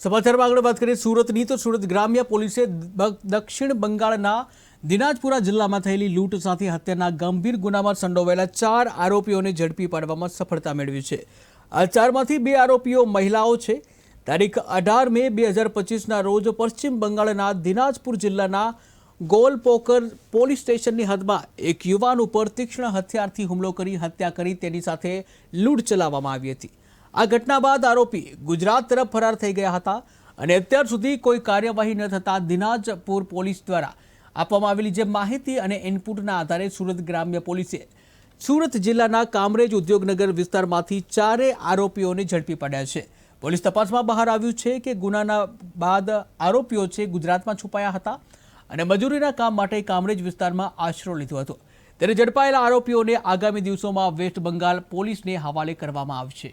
સમાચારમાં આગળ વાત કરીએ સુરતની, તો સુરત ગ્રામ્ય પોલીસે દક્ષિણ બંગાળના દિનાજપુરા જિલ્લામાં થયેલી લૂંટ સાથે હત્યાના ગંભીર ગુનામાં સંડોવાયેલા ચાર આરોપીઓને ઝડપી પાડવામાં સફળતા મેળવી છે. આ ચારમાંથી બે આરોપીઓ મહિલાઓ છે. તારીખ અઢાર મે બે હજાર પચીસના રોજ પશ્ચિમ બંગાળના દિનાજપુર જિલ્લાના ગોલપોકર પોલીસ સ્ટેશનની હદમાં એક યુવાન ઉપર તીક્ષ્ણ હથિયારથી હુમલો કરી હત્યા કરી તેની સાથે લૂંટ ચલાવવામાં આવી હતી. આ ઘટના બાદ આરોપી ગુજરાત તરફ ફરાર થઈ ગયા હતા અને અત્યાર સુધી કોઈ કાર્યવાહી ન થતાં દિનાજપુર પોલીસ દ્વારા આપવામાં આવેલી જે માહિતી અને ઇનપુટના આધારે સુરત ગ્રામ્ય પોલીસે સુરત જિલ્લાના કામરેજ ઉદ્યોગનગર વિસ્તારમાંથી ચારે આરોપીઓને ઝડપી પાડ્યા છે. પોલીસ તપાસમાં બહાર આવ્યું છે કે ગુનાના બાદ આરોપીઓ છે ગુજરાતમાં છુપાયા હતા અને મજૂરીના કામ માટે કામરેજ વિસ્તારમાં આશરો લીધો હતો. ત્યારે ઝડપાયેલા આરોપીઓને આગામી દિવસોમાં વેસ્ટ બંગાળ પોલીસને હવાલે કરવામાં આવશે.